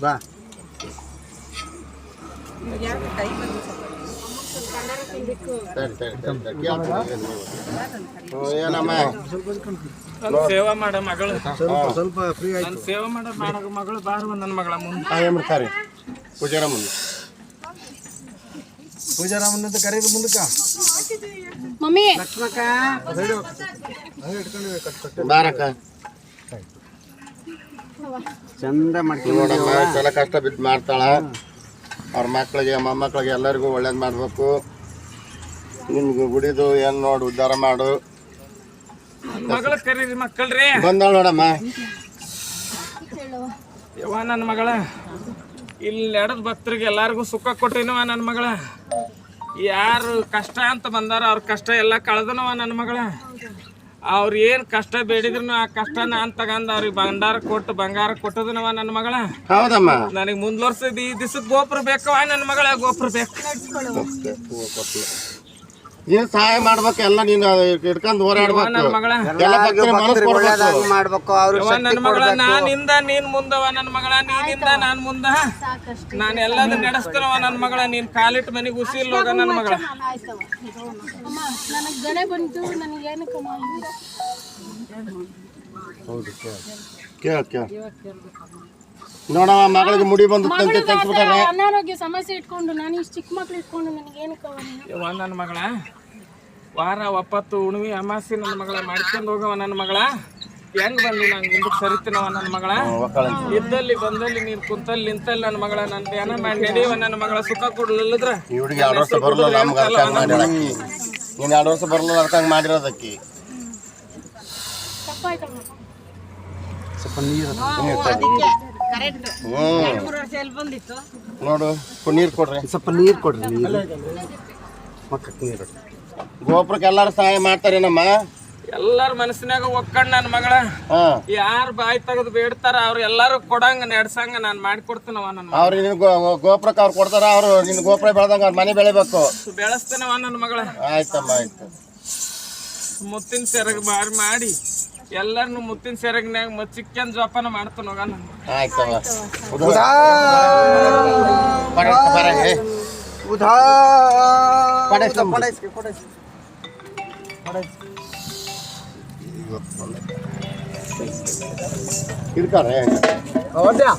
ಬಾ ಸರಿ ಸರಿ ಸರಿ ಸರಿ ಕೇಳ್ತೀನಿ ಹ್ಞೂ, ಏನಮ್ಮ ನನ್ ಸೇವಾ ಮಾಡ ಮಗಳು ಸ್ವಲ್ಪ ಸ್ವಲ್ಪ ಫ್ರೀ ನನ್ ಆಯ್ತು ಸೇವಾ ಮಾಡ ಮಾಡ ಮಗಳು ಬಾರುವ ನನ್ನ ಮಗಳ ಮುಂದೆ ಏನು ಕರಿ ಪೂಜಾರ ಮುಂದೆ ಪೂಜಾರಾಮನ್ ಅಂತ ಕರೀರಿ ಮುಂದಕ್ಕ. ಮಮ್ಮಿ. ಬಾರಕ್ಕ. ಚಂದ ಮಾಡ್ತೀವಿ ನೋಡಮ್ಮ ಚಲ ಕಷ್ಟ ಬಿದ್ದು ಮಾಡ್ತಾಳ. ಅವ್ರ ಮಕ್ಕಳಿಗೆ ಮೊಮ್ಮಕ್ಳಿಗೆ ಎಲ್ಲರಿಗೂ ಒಳ್ಳೇದು ಮಾಡಬೇಕು. ನಿಮ್ಗೆ ಗುಡಿದು ಏನು ನೋಡು ಉದ್ಧಾರ ಮಾಡು. ಮಗಳ ಕರೀರಿ ಮಕ್ಕಳ್ರಿ. ಬಂದಾಳ ನೋಡಮ್ಮ. ಯವ್ವ ನನ್ನ ಮಗಳ. ಇಲ್ಲಿ ನಡೆದ ಭಕ್ತರಿಗೆ ಎಲ್ಲರಿಗೂ ಸುಖ ಕೊಟ್ಟಿನವ ನನ್ನ ಮಗಳ. ಯಾರು ಕಷ್ಟ ಅಂತ ಬಂದಾರ ಅವ್ರ ಕಷ್ಟ ಎಲ್ಲ ಕಳೆದನವ ನನ್ನ ಮಗಳ. ಅವ್ರು ಏನು ಕಷ್ಟ ಬೇಡಿದ್ರು ಆ ಕಷ್ಟ ನಾನು ತಗೊಂಡು ಅವ್ರಿಗೆ ಬಂಡಾರ ಕೊಟ್ಟು ಬಂಗಾರ ಕೊಟ್ಟದನವ ನನ್ನ ಮಗಳ. ಹೌದಮ್ಮ. ನನಗೆ ಮುಂದ್ವರ್ಸದ ಈ ದಿವಸದ ಗೋಪುರ ಬೇಕವ ನನ್ನ ಮಗಳ ಗೋಪುರ ಬೇಕು. ನೀನು ಸಹಾಯ ಮಾಡ್ಬೇಕು ಎಲ್ಲ ನೀನ್ ಇಟ್ಕೊಂಡ್ ಹೋರಾಡ್ಬೇಕು. ನನ್ನ ಮಗಳ. ಎಲ್ಲ ಮನಸ್ಸು ಕೊಡ್ಬೇಕು. ಮಾಡ್ಬೇಕು ಅವ್ರು ಯವ್ವ ನನ್ನ ಮಗಳ ನಾನಿಂದ ನೀನ್ ಮುಂದವ ನನ್ನ ಮಗಳ ನೀನಿಂದ ನಾನ್ ಮುಂದ. ನಾನು ಎಲ್ಲದ ನಡೆಸ್ತೀನವ ನನ್ನ ಮಗಳ ನೀನ್ ಕಾಲಿಟ್ಟು ಮನೆಗೆ ಉಸಿಲ್ ಹೋಗ ನನ್ನ ಮಗಳ. ನನಗೆ ಗಣೆ ಬಂತು ನನಗೆ ಏನಕ್ಕಮ್ಮ ಹೌದು ಕೇಳ. ಕೇಳ ನೋಡವ ಮಗಳಿಗೆ ಮುಡಿ ಬಂದು ತೆಗ್ಸ್ಬಿಟ್ಟಾರೆ. ಅನಾರೋಗ್ಯ ಸಮಸ್ಯೆ ಇಟ್ಕೊಂಡು ನಾನು ಇಷ್ಟು ಚಿಕ್ಕ ಮಕ್ಳು ಇಟ್ಕೊಂಡು ನನಗೇನು ಯವ್ವ ನನ್ನ ಮಗಳ. ವಾರ ಒಪ್ಪತ್ತು ಉಣ್ವಿ ಅಮಾಸಿ ನನ್ನ ಮಗಳ ಮಾಡ್ಕೊಂಡು ಹೋಗವ ನನ್ನ ಮಗಳ. ಹೆಂಗ್ ಬಂದಿ ನಂಗೆ ಮುಂದಕ್ಕೆ ಸರಿತೀನವ ನನ್ನ ಮಗಳ? ಇದ್ದಲ್ಲಿ ಬಂದಲ್ಲಿ ನೀನ್ ಕುಂತಲ್ಲಿ ನಿಂತಲ್ಲಿ ನನ್ನ ಮಗಳ ನನ್ನ ಧ್ಯಾನ ಮಾಡಿ ನಡೆಯುವ ನನ್ನ ಮಗಳ ಸುಖ ಕೊಡ್ಲಿಲ್ಲದ್ರ? ನೀನು ಎರಡು ವರ್ಷ ಬರಲಿಲ್ಲ ಅರ್ಥ ಮಾಡಿರೋದಕ್ಕಿ. ಸ್ವಲ್ಪ ನೀರು ನೋಡು ನೀರು ಕೊಡ್ರಿ. ಸ್ವಲ್ಪ ನೀರು ಕೊಡ್ರಿ ನೀರು. ಮಕ್ಕಕ್ಕೆ ನೀರು. ಗೋಪುರಕ್ಕೆ ಎಲ್ಲಾರು ಸಹಾಯ ಮಾಡ್ತಾರೇನಮ್ಮ? ಎಲ್ಲಾರ ಮನಸ್ಸಿನಾಗ ಒಕ್ಕಂಡ್ ನನ್ನ ಮಗಳ. ಯಾರು ಬಾಯಿ ತೆಗೆದು ಬೇಡ್ತಾರ ಅವ್ರು ಎಲ್ಲಾರು ಕೊಡಂಗ ನಡ್ಸಂಗ ನಾನು ಮಾಡ್ಕೊಡ್ತೀನವ ನನ್ನ ಅವ್ರು ನಿನ್ ಗೋಪುರಕ್ಕೆ ಅವ್ರು ಕೊಡ್ತಾರ ಅವರು ನಿನ್ ಗೋಪುರ ಬೆಳೆದಂಗ ಅವ್ರ ಮನೆ ಬೆಳಿಬೇಕು. ಬೆಳೆಸ್ತೇನವ ನನ್ನ ಮಗಳ. ಆಯ್ತಮ್ಮ ಆಯ್ತು. ಮುತ್ತಿನ ಸೆರಗ್ ಬಾರಿ ಮಾಡಿ ಎಲ್ಲರನ್ನು ಮುತ್ತಿನ ಸೆರಗ್ನ್ಯಾಗ ಚಿಕ್ಕನ್ ಜೋಪಾನ ಮಾಡ್ತಾನ ಹೋಗ ನನ್ನ ಆಯ್ತಮ್ಮ. ಉಧಾ. ಪಡೈಸ್ಕೊಂಬ. ಪಡೈಸ್ಕೆ ಪಡೈಸ್ಕೆ. ಇರ್ತಾರೆ ಹೌದಾ